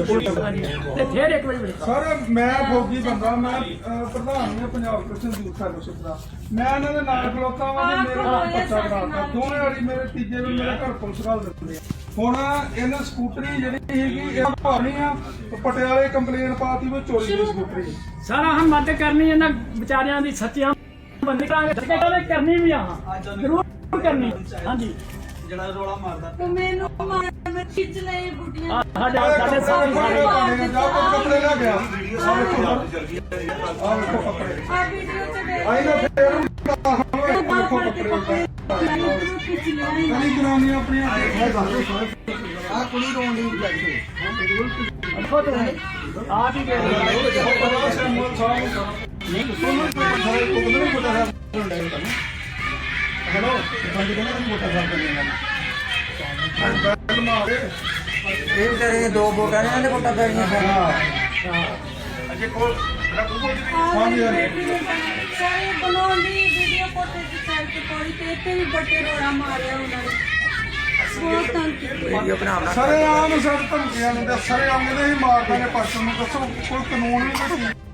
ਹਾਂਜੀ ਤੇ ਫਿਰ ਇੱਕ ਵਜੇ ਬੜੇ ਸਰ ਮੈਂ ਫੌਜੀ ਬੰਦਾ ਮੈਂ ਅਹ, ਪ੍ਰਧਾਨ ਹਾਂ ਪੰਜਾਬ ਕ੍ਰਿਸਚਨ ਯੂਥ ਫੈਲੋਸ਼ਿਪ ਦਾ। ਮੈਂ ਇਹਨਾਂ ਦੇ ਨਾਲ ਖਲੋਤਾ ਵਾਂ ਤੇ ਮੇਰੇ ਨਾਲ ਪੱਛਾ ਕਰਾਤਾ। ਦੋਵੇਂ ਵਾਰੀ ਮੇਰੇ ਤੀਜੇ ਨੂੰ ਮੇਰੇ ਘਰ ਪੁਲਿਸ ਘਾਲ ਦਿੰਦੇ ਆ। ਹੁਣ ਇਹਨਾਂ ਸਕੂਟਰੀ ਜਿਹੜੀ ਹੈਗੀ ਇਹ ਭਾਣੀ ਆ ਪਟਿਆਲੇ ਕੰਪਲੇਨ ਪਾਤੀ ਵੀ ਚੋਰੀ ਦੀ ਸਕੂਟਰੀ। ਸਾਰਾ ਹਮ ਮਦਦ ਕਰਨੀ ਇਹਨਾਂ ਵਿਚਾਰਿਆਂ ਦੀ ਸੱਚੀਆਂ ਬੰਦੇ ਕਰਾਂਗੇ। ਸੱਚੇ ਕਰਨੀ ਵੀ ਆ ਜ਼ਰੂਰ ਕਰਨੀ। ਹਾਂਜੀ। ਤੂੰ ਮੈਨੂੰ ਮਾਰ ਮੈਂ ਖਿੱਚ ਲਈ ਬੁੱਢੀਆਂ ਆਹ ਸਾਡੇ ਸਾਡੇ ਸਾਰੇ ਕੇ ਕੱਪੜੇ ਲੈ ਗਿਆ ਆ। ਵੇਖੋ ਆ ਵੇਖੋ ਕੱਪੜੇ। ਆ ਵੀਡੀਓ ਚ ਦੇਖ। ਆਈ ਨਾ ਫੇਰ ਵੇਖੋ ਕੱਪੜੇ। ਮੈਨੂੰ ਖਿੱਚ ਲਿਆ ਕਦੀ ਜਨਾਨੀਆਂ ਆਪਣੀਆਂ ਆ। ਕੁੜੀ ਰੋਣ ਦੀ ਲੱਗੀ ਦੇਖੋ ਤੂੰ ਆਪ ਹੀ ਕਹਿ ਬੰਦ ਸਾਫ਼ ਇਹ ਦੋ ਵੋਟਾਂ ਨੇ ਇਹਦੇ ਵੋਟਾਂ ਪੈਣੀਆਂ ਸਾਰਾ ਹਾਂਜੀ, ਹਾਂਜੀ। ਸਾਰੇ ਬਣਾਉਂਦੀ ਵੀਡੀਓ ਕੋਤੇ ਚ ਚੱਲ ਕੇ ਪੌੜੀ ਤੇ ਇੱਥੇ ਵੀ ਬੱਟੇ ਰੋੜਾ ਮਾਰਿਆ ਉਹਨਾਂ ਨੇ। ਬਹੁਤ ਤੰਗ ਕੀਤਾ। ਵੀਡੀਓ ਬਣਾਉਣਾ ਸਾਰੇ ਆਮ ਸਰ ਧਮਕੀਆਂ ਦਿੰਦੇ ਸਾਰੇ ਆਮ ਕਹਿੰਦੇ ਹੀ ਮਾਰਦਾ ਨੇ ਪਰਸਨ ਨੂੰ ਦੱਸੋ ਕੋਈ ਕਾਨੂੰਨ ਨਹੀਂ ਕੋਈ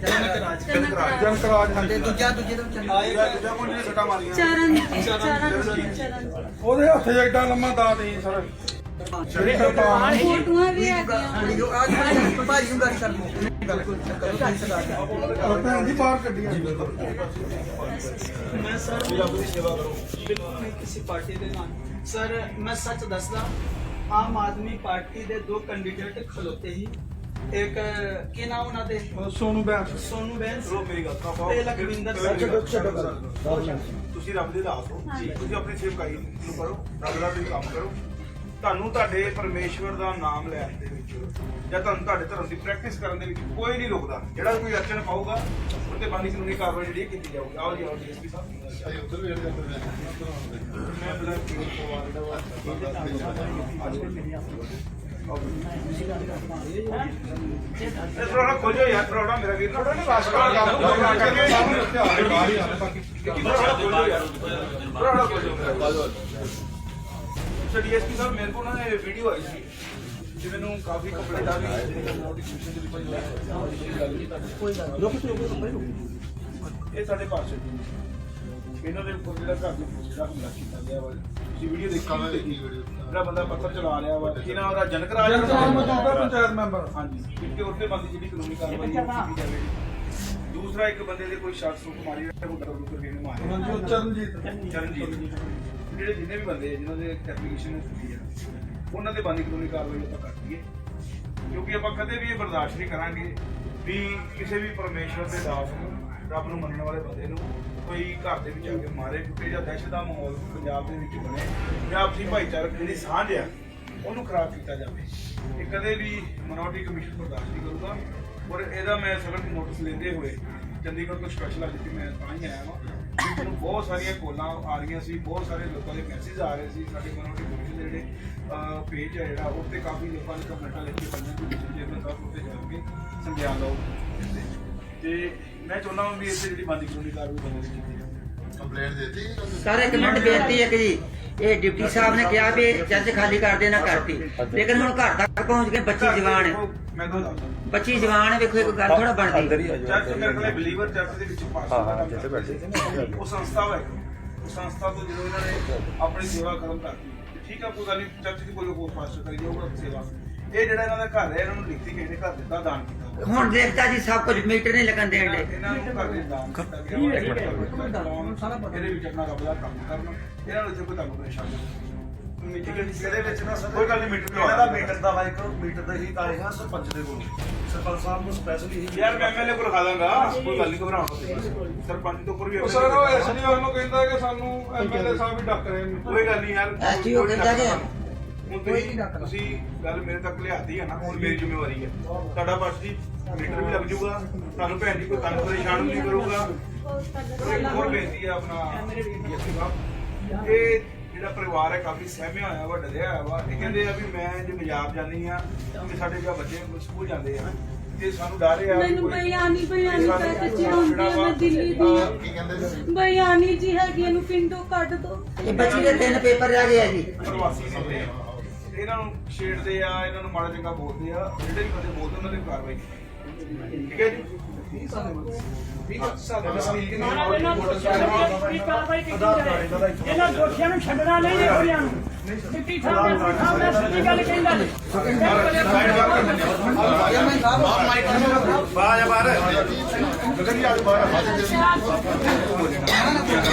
ਹਾਂਜੀ। ਤੇ ਦੂਜਾ ਦੂਜੇ ਦਾ ਚੱਲ ਚਰਨ ਚਰਨ ਚਰਨ ਉਹਦੇ ਹੱਥ 'ਚ ਐਡਾ ਲੰਮਾ ਦਾਤ ਸੀ ਸਰ। ਜਿਹੜੀ ਸਰਕਾਰ ਨੇ ਫੋਟੋਆਂ ਵੀ ਆ ਗਈਆਂ ਵੀਡੀਓ ਆ ਜੀ ਭਾਜੀ ਨੂੰ ਗੱਲ ਕਰ ਭੈਣ ਬਾਹਰ ਕੱਢੀਆਂ। ਮੈਂ ਸਰ ਬਿਲਕੁਲ ਨਹੀਂ ਕਿਸੇ ਪਾਰਟੀ ਦੇ ਨਾਲ। ਸਰ ਮੈਂ ਸੱਚ ਦੱਸਦਾ ਆਮ ਆਦਮੀ ਪਾਰਟੀ ਦੇ ਦੋ ਕੈਂਡੀਡੇਟ ਖਲੋਤੇ ਹੀ ਇੱਕ ਕੀ ਨਾਮ ਉਹਨਾਂ ਦੇ? ਸੋਨੂ ਬੈਂਸ। ਸੋਨੂ ਬੈਂਸ। ਤੇ ਲਖਵਿੰਦਰ ਸਿੰਘ। ਤੁਸੀਂ ਰੱਬ ਦੇ ਦਾਸ ਹੋ। ਤੁਸੀਂ ਆਪਣੀ ਸੇਵਕਾਈ ਨੂੰ ਕਰੋ। ਰੱਬ ਦਾ ਤੁਸੀਂ ਕੰਮ ਕਰੋ। ਤੁਹਾਨੂੰ ਤੁਹਾਡੇ ਪਰਮੇਸ਼ਵਰ ਦਾ ਨਾਮ ਲੈਣ ਦੇ ਵਿੱਚ ਜਾਂ ਤੁਹਾਨੂੰ ਤੁਹਾਡੇ ਧਰਮ ਦੀ ਪ੍ਰੈਕਟਿਸ ਕਰਨ ਦੇ ਵਿੱਚ ਕੋਈ ਨਹੀਂ ਰੁਕਦਾ। ਜਿਹੜਾ ਕੋਈ ਅਰਚਨ ਪਾਊਗਾ ਉਹ ਤੇ ਬਾਨੀ ਕਾਨੂੰਨੀ ਕਾਰਵਾਈ ਜਿਹੜੀ ਹੈ ਕੀਤੀ ਜਾਊਗੀ। ਆਓ ਜੀ ਆਓ ਡੀਐਸਪੀ ਸਾਹਿਬ। ਉੱਧਰ ਵੀ ਮੈਂ ਬਲਾ ਕੀ ਇਹ ਥੋੜਾ ਖੋਜੋ ਯਾਰ ਥੋੜਾ ਮੇਰਾ ਵੀਰ ਥੋੜਾ ਨਾ ਰਾਸ਼ਟਰ ਦਾ ਬਾਹਰ ਹੀ ਆ ਬਾਕੀ ਸੋ ਡੀਐਸਪੀ ਸਾਹਿਬ ਮੇਰੇ ਕੋਲ ਨਾ ਇਹ ਵੀਡੀਓ ਆਈ ਸੀ ਜਿ ਮੈਨੂੰ ਕਾਫੀ ਕੰਪਲੇਂਟ ਆ ਗਈ। ਨੋਟੀਫਿਕੇਸ਼ਨ ਦੇ ਵਿੱਚ ਇਹ ਸਾਡੇ ਪਾਸੇ ਇਹਨਾਂ ਦੇ ਉੱਪਰ ਜਿਹੜਾ ਘਰ ਨੂੰ ਜਿਹੜਾ ਹਮਲਾ ਕੀਤਾ ਗਿਆ ਵਾ ਤੁਸੀਂ ਵੀਡੀਓ ਦੇਖੀ ਜਿਹੜਾ ਬੰਦਾ ਪੱਥਰ ਚਲਾ ਰਿਹਾ ਵਾ ਕੀ ਨਾਮ ਉਹਦਾ ਜਨਕ ਰਾਜ ਜਨਕਰਾਜ ਮੌਜੂਦਾ ਪੰਚਾਇਤ ਮੈਂਬਰ। ਹਾਂਜੀ ਕਿਉਂਕਿ ਉਹਦੇ ਬੰਦੀ ਜਿਹੜੀ ਕਾਨੂੰਨੀ ਕਾਰਵਾਈ ਹੈ ਉਹ ਕੀਤੀ ਜਾਵੇ ਦੂਸਰਾ ਇੱਕ ਬੰਦੇ ਦੇ ਕੋਈ ਸ਼ਖਸ ਨੂੰ ਮਾਰੀ ਰਿਹਾ ਹੁੰਦਾ ਰੂਪ ਕੇ ਨੇ ਮਾਰਿਆ ਹਾਂਜੀ ਉਹ ਚਰਨਜੀਤ। ਚਰਨਜੀਤ। ਜਿਹੜੇ ਜਿੰਨੇ ਵੀ ਬੰਦੇ ਆ, ਜਿਨ੍ਹਾਂ ਦੇ ਐਪਲੀਕੇਸ਼ਨ ਹੁੰਦੀ ਆ ਉਹਨਾਂ ਦੇ ਬੰਦੀ ਕਾਨੂੰਨੀ ਕਾਰਵਾਈ ਆਪਾਂ ਕਰ ਦਈਏ। ਕਿਉਂਕਿ ਆਪਾਂ ਕਦੇ ਵੀ ਇਹ ਬਰਦਾਸ਼ਤ ਨਹੀਂ ਕਰਾਂਗੇ ਵੀ ਕਿਸੇ ਵੀ ਪਰਮੇਸ਼ਵਰ ਦੇ ਦਾਸ ਨੂੰ ਰੱਬ ਨੂੰ ਮੰਨਣ ਵਾਲੇ ਬੰਦੇ ਨੂੰ ਕੋਈ ਘਰ ਦੇ ਵਿੱਚ ਆ ਕੇ ਮਾਰੇ ਕੁੱਟੇ ਜਾਂ ਦਹਿਸ਼ਤ ਦਾ ਮਾਹੌਲ ਪੰਜਾਬ ਦੇ ਵਿੱਚ ਬਣੇ। ਜਾਂ ਆਪਸੀ ਭਾਈਚਾਰਕ ਜਿਹੜੀ ਸਾਂਝ ਆ, ਉਹਨੂੰ ਖਰਾਬ ਕੀਤਾ ਜਾਵੇ। ਇਹ ਕਦੇ ਵੀ ਮਿnority ਕਮਿਸ਼ਨ ਬਰਦਾਸ਼ਤ ਨਹੀਂ ਕਰੂਗਾ। ਔਰ ਇਹਦਾ ਮੈਂ ਸਖਤ ਨੋਟਿਸ ਲੈਂਦੇ ਹੋਏ ਚੰਡੀਗੜ੍ਹ ਤੋਂ ਸਪੈਸ਼ਲ ਅੱਜ ਕਿ ਮੈਂ ਤਾਂ ਹੀ ਆਇਆ ਵਾਂ। ਮੈਨੂੰ ਬਹੁਤ ਸਾਰੀਆਂ ਕੋਲਾਂ ਆ ਰਹੀਆਂ ਸੀ, ਬਹੁਤ ਸਾਰੇ ਲੋਕਾਂ ਦੇ ਮੈਸੇਜ ਆ ਰਹੇ ਸੀ, ਸਾਡੇ ਮਨੋਰਟੀ ਕਮਿਸ਼ਨ ਦੇ ਜਿਹੜੇ ਪੇਜ ਹੈ ਜਿਹੜਾ ਉਹ ਤੇ ਕਾਫੀ ਲੋਕਾਂ ਨੇ ਕਮੈਂਟਾਂ ਲਿਖ ਕੇ ਪੰਜਾਂ ਕਮਿਸ਼ਨ ਦੇ ਮੈਂ ਸਭ ਉੱਤੇ ਜਾ ਕੇ ਸੰਗਿਆਨ ਲਓ। ਤੇ ਮੈਂ ਚਾਹੁੰਦਾ ਹਾਂ ਵੀ ਇੱਥੇ ਜਿਹੜੀ ਬੰਦੀ ਕਾਨੂੰਨੀ ਕਾਰਵਾਈ ਜਾਵੇ ਸਾਰੇ ਇੱਕ ਮਿੰਟ ਬੇਨਤੀ ਹੈ ਕਿ ਜੀ ਇਹ ਡਿਪਟੀ ਸਾਹਿਬ ਨੇ ਕਿਹਾ ਵੀ ਚਰਚ ਖਾਲੀ ਕਰ ਦੇਣਾ ਕਰਤੀ ਲੇਕਿਨ ਹੁਣ ਘਰ ਤੱਕ ਪਹੁੰਚ ਕੇ ਬੱਚੀ ਜਵਾਨ। ਹੈ ਮੈਂ ਤੁਹਾਨੂੰ ਦੱਸਦਾ। ਬੱਚੀ ਜਵਾਨ ਹੈ ਵੇਖੋ ਇੱਕ ਗੱਲ ਥੋੜਾ ਬਣਦੀ। ਚਰਚ ਮੇਰੇ ਕੋਲ ਬਿਲੀਵਰ ਚਰਚ ਦੇ ਵਿੱਚ ਪਾਸ। ਹਾਂ ਹਾਂ ਜਿੱਥੇ ਬੈਠੇ ਉਹ ਸੰਸਥਾ ਹੈ ਉਹ ਸੰਸਥਾ ਤੋਂ ਜਦੋਂ ਇਹਨਾਂ ਨੇ ਆਪਣੀ ਸੇਵਾ ਕਰਮ ਕਰਤੀ। ਠੀਕ ਆ ਕੋਈ ਗੱਲ ਨਹੀਂ ਚਰਚ ਦੀ ਕੋਈ ਕੋਈ ਪਾਸ ਕਰੀ ਜਾਊਗਾ ਸੇਵਾ। ਇਹ ਜਿਹੜਾ ਇਹਨਾਂ ਦਾ ਘਰ ਹੈ ਇਹਨਾਂ ਨੂੰ ਲਿਖਤੀ ਕਿਸੇ ਨੇ ਘਰ ਦਿੱਤਾ ਦਾਨ ਕੀਤਾ। ਹੁਣ ਦੇਖਤਾ ਜੀ ਸਭ ਕੁਝ ਮੀਟਰ ਨਹੀਂ ਲੱਗਣ ਦੇਣ ਦੇ। ਇਹਨਾਂ ਨੂੰ ਘਰ ਦੇ ਦਾਨ ਕੀਤਾ ਗਿਆ। ਇਹਦੇ ਵਿੱਚ ਆਪਣਾ ਰੱਬ ਦਾ ਕੰਮ ਕਰਨਾ। ਇਹਨਾਂ ਨੂੰ ਇੱਥੇ ਕੋਈ ਤੁਹਾਨੂੰ ਪਰੇਸ਼ਾਨੀ ਨਹੀਂ ਇਹਦੇ ਵਿੱਚ ਨਾ ਕੋਈ ਗੱਲ ਨਹੀਂ ਮੀਟਰ ਇਹਨਾਂ ਦਾ ਮੀਟਰ ਦਾ ਮੀਟਰ ਦਾ ਹੀ ਕਾਲੇ ਹਾਂ ਸਰਪੰਚ ਦੇ ਕੋਲ। ਸਰਪੰਚ ਸਾਹਿਬ ਨੂੰ ਸਪੈਸ਼ਲੀ ਹੀ ਯਾਰ ਮੈਂ ਐਮਐਲਏ ਕੋਲ ਖਾ ਦਾਂਗਾ। ਕੋਈ ਗੱਲ ਨਹੀਂ ਘਬਰਾਉਣਾ ਸਰਪੰਚ ਤੋਂ ਉੱਪਰ ਵੀ ਉਹ ਸਰ ਉਹ ਐਸਡੀਓ ਨੂੰ ਕਹਿੰਦਾ ਕਿ ਸਾਨੂੰ ਐਮਐਲਏ ਸਾਹਿਬ ਹੀ ਡੱਕ ਰਹੇ ਨੇ। ਕੋਈ ਗੱਲ ਨਹੀਂ ਯਾਰ। ਐਸਟੀਓ ਕਹਿੰਦਾ ਕਿ ਹੁਣ ਤੁਸੀਂ ਤੁਸੀਂ ਗੱਲ ਮੇਰੇ ਤੱਕ ਲਿਆਤੀ ਹੈ ਨਾ ਹੁਣ ਮੇਰੀ ਜ਼ਿੰਮੇਵਾਰੀ ਹੈ ਤੁਹਾਡਾ ਬਸ ਜੀ ਮੀਟਰ ਵੀ ਲੱਗ ਜਾਊਗਾ। ਤੁਹਾਨੂੰ ਭੈਣ ਜੀ ਕੋਈ ਤੰਗ ਪਰੇਸ਼ਾਨ ਨਹੀਂ ਕਰੂਗਾ। ਇੱਕ ਹੋਰ ਬੇਨਤੀ ਹੈ ਆਪਣਾ ਯਸੀ ਸਾਹਿਬ। ਇਹ ਜਿਹੜਾ ਪਰਿਵਾਰ ਹੈ ਕਾਫੀ ਸਹਿਮਿਆ ਹੋਇਆ ਵਾ ਡਰਿਆ ਹੋਇਆ ਵਾ। ਇਹ ਕਹਿੰਦੇ ਆ ਵੀ ਮੈਂ ਜੇ ਪੰਜਾਬ ਜਾਂਦੀ ਆ ਤੇ ਸਾਡੇ ਜਿਹੜਾ ਬੱਚੇ ਸਕੂਲ ਜਾਂਦੇ ਆ ਤੇ ਸਾਨੂੰ ਡਰ ਆ ਵੀ ਮੈਨੂੰ ਕੋਈ- ਬਿਆਨੀ ਬਿਆਨੀ ਸਾਡੇ ਕਹਿ ਕੇ ਚਿੜਾਉਂਦੀ ਆ ਮੈਂ ਦਿੱਲੀ ਦੀ ਅਹ, ਆ ਕੀ ਕਹਿੰਦੇ ਬਿਆਨੀ ਜੀ ਹੈਗੀ ਇਹਨੂੰ ਪਿੰਡੋਂ ਕੱਢ ਦੋ। ਇਹ ਬੱਚੀ ਦੇ ਤਿੰਨ ਪੇਪਰ ਰਹਿ ਗਏ ਆ ਜੀ। ਪ੍ਰਵਾਸੀ ਨੇ। ਇਹਨਾਂ ਨੂੰ ਛੇੜਦੇ ਆ ਇਹਨਾਂ ਨੂੰ ਮਾੜਾ ਚੰਗਾ ਬੋਲਦੇ ਆ ਜਿਹੜੇ ਵੀ ਬੰਦੇ ਬੋਲਦੇ ਉਹਨਾਂ ਤੇ ਕਾਰਵਾਈ ਕੀਤੀ। ਠੀਕ ਹੈ ਜੀ? ਨਾਲ ਇਹਨਾਂ ਨੂੰ ਪੂਰੀ ਕਾਰਵਾਈ ਕੀਤੀ ਜਾਏ। ਇਹਨਾਂ ਦੋਸ਼ੀਆਂ ਨੂੰ ਛੱਡਣਾ ਨਹੀਂ ਇਹ ਕੁੜੀਆਂ ਨੂੰ। ਡਿਪਟੀ ਸਾਹਿਬ ਨੇ ਸਾਹਿਬ ਨੇ ਸੱਚੀ ਗੱਲ ਕਹਿੰਦਾ ਜੀ ਆਓ ਕੋਈ ਨਹੀਂ, ਬਾਹਰ